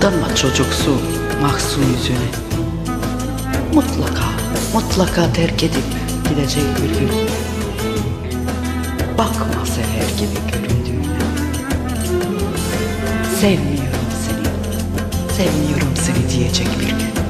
Aldanma çocuksu mahzun yüzüne Mutlaka, mutlaka terk edip gidecek bir gün Bakma seher gibi göründüğüne Sevmiyorum seni, sevmiyorum seni diyecek bir gün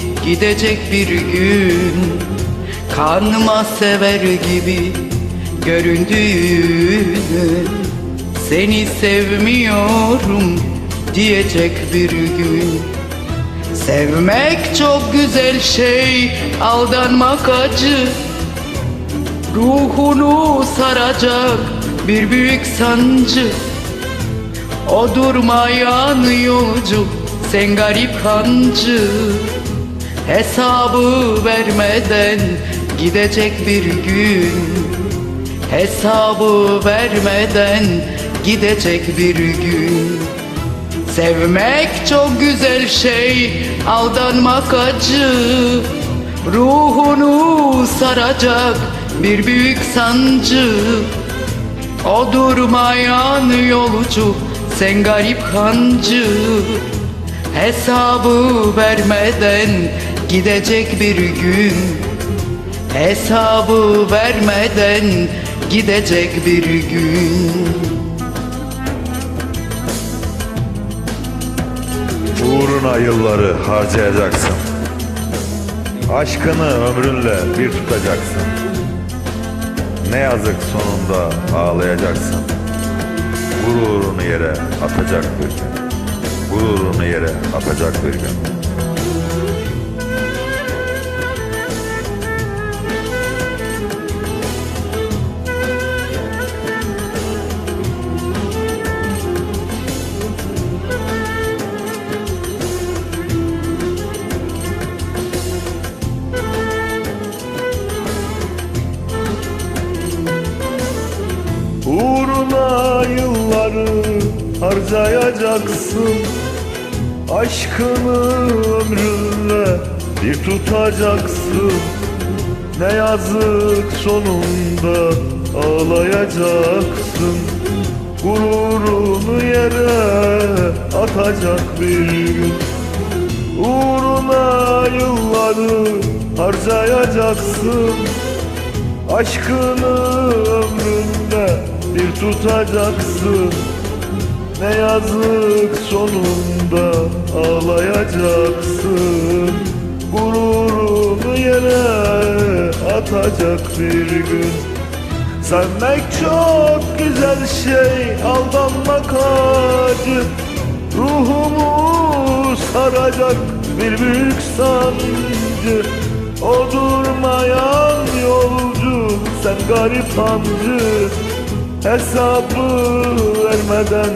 gidecek bir gün. Kanma sever gibi göründüğünü Seni sevmiyorum diyecek bir gün. Sevmek çok güzel şey aldanmak acı. Ruhunu saracak bir büyük sancı. O durmayan yolcu sen garip kancı Hesabı vermeden gidecek bir gün. Hesabı vermeden gidecek bir gün. Sevmek çok güzel şey aldanmak acı. Ruhunu saracak bir büyük sancı. O durmayan yolcu sen garip kancı. Hesabı vermeden gidecek bir gün. Hesabı vermeden gidecek bir gün. Uğruna yılları harcayacaksın. Aşkını ömrünle bir tutacaksın. Ne yazık sonunda ağlayacaksın. Gururunu yere atacak bir gün. Gururunu yere atacak bir gün yılları harcayacaksın. Aşkını ömrünle bir tutacaksın. Ne yazık sonunda ağlayacaksın. Gururunu yere atacak bir gün. Uğruna yılları harcayacaksın. Aşkını ömründe bir tutacaksın. Ne yazık sonunda ağlayacaksın. Gururunu yere atacak bir gün. Sevmek çok güzel şey aldanmak acı. Ruhumu saracak bir büyük sancı. O durmayan yolcu sen garip hancı Hesabı vermeden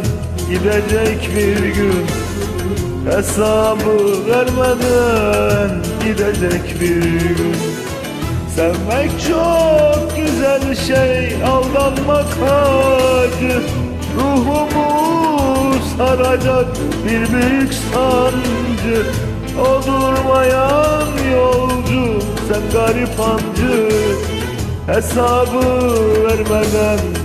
gidecek bir gün. Hesabı vermeden gidecek bir gün. Sevmek çok güzel şey aldanmak acı. Ruhumu saracak bir büyük sancı. O durmayan yolcu sen garip hancı Hesabı vermeden